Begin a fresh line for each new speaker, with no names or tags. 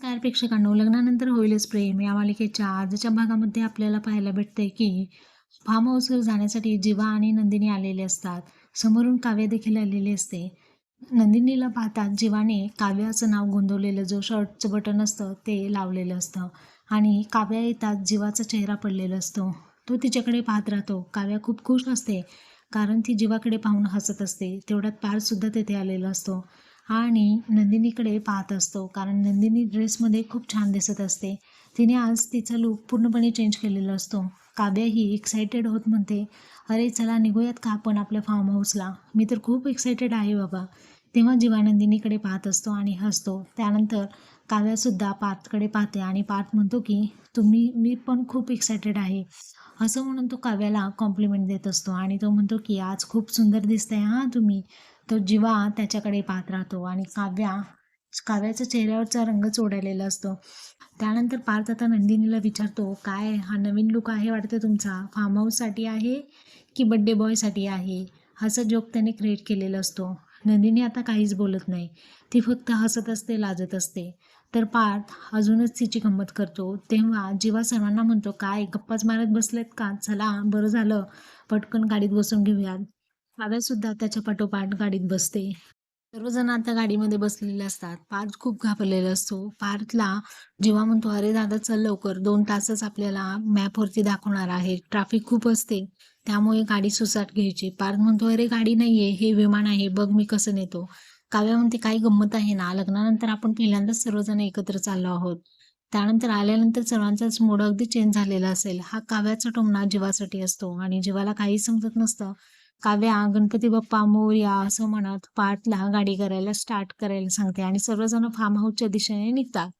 नमस्कार प्रेक्षकांनो. लग्नानंतर होईलच प्रेम. या मालिकेच्या आजच्या भागामध्ये आपल्याला पाहायला भेटते की फार्म हाऊसवर जाण्यासाठी जीवा आणि नंदिनी आलेले असतात. समोरून काव्य देखील आलेले असते. नंदिनीला पाहतात जीवाने काव्याचं नाव गोंदवलेलं जो शर्टचं बटन असतं ते लावलेलं असतं. आणि काव्या येतात जीवाचा चेहरा पडलेला असतो. तो तिच्याकडे पाहत राहतो. काव्या खूप खुश असते कारण ती जीवाकडे पाहून हसत असते. तेवढ्यात पारसुद्धा तेथे आलेला असतो. आणि नंदिनीकडे पाहत असतो. कारण नंदिनी ड्रेसमध्ये खूप छान दिसत असते. तिने आज तिचा लूक पूर्णपणे चेंज केलेला असतो. काव्याही एक्सायटेड होत म्हणते अरे चला निघूयात का आपण आपल्या फार्म हाऊसला मी तर खूप एक्सायटेड आहे बाबा. तेव्हा जीवानंदिनीकडे पाहत असतो आणि हसतो. त्यानंतर काव्यासुद्धा पार्थकडे पाहते आणि पार्थ म्हणतो की तुम्ही मी पण खूप एक्सायटेड आहे. असं म्हणून तो काव्याला कॉम्प्लिमेंट देत असतो आणि तो म्हणतो की आज खूप सुंदर दिसतंय हां तुम्ही. तो जीवा त्याच्याकडे पाहत राहतो आणि काव्या काव्याच्या चेहऱ्यावरचा रंगच ओढायलेला असतो. त्यानंतर पार्थ आता नंदिनीला विचारतो काय हा नवीन लुक आहे वाटतं तुमचा? फार्म हाऊससाठी आहे की बड्डे बॉयसाठी आहे? असा जोक त्याने क्रिएट केलेला असतो. नंदिनी आता काहीच बोलत नाही. ती फक्त हसत असते लाजत असते. तर पार्थ अजूनच तिची गंमत करतो. तेव्हा जीवा सर्वांना म्हणतो काय गप्पाच मारत बसलेत का? चला बरं झालं. पटकन गाडीत बसून घेऊयात. काव्यासुद्धा त्याच्या पाठोपाठ गाडीत बसते. सर्वजण आता गाडीमध्ये बसलेले असतात. पार्थ खूप घाबरलेला असतो. पार्थला जेव्हा म्हणतो अरे दादा चल लवकर. दोन तासच आपल्याला मॅपवरती दाखवणार आहे. ट्रॅफिक खूप असते. त्यामुळे गाडी सुसाट घ्यायची. पार्थ म्हणतो अरे गाडी नाहीये. हे विमान आहे. बघ मी कसं नेतो. काव्या म्हणते काही गंमत आहे ना? लग्नानंतर आपण पहिल्यांदाच सर्वजण एकत्र चाललो आहोत. त्यानंतर आल्यानंतर सर्वांचाच मूड अगदी चेंज झालेला असेल. हा काव्याचा टोमणा जीवासाठी असतो. आणि जीवाला काही समजत नसतं. काव्या गणपती बाप्पा मोर्या असं म्हणत लहान गाडी करायला स्टार्ट करायला सांगते. आणि सर्वजण फार्म हाऊसच्या दिशेने निघतात.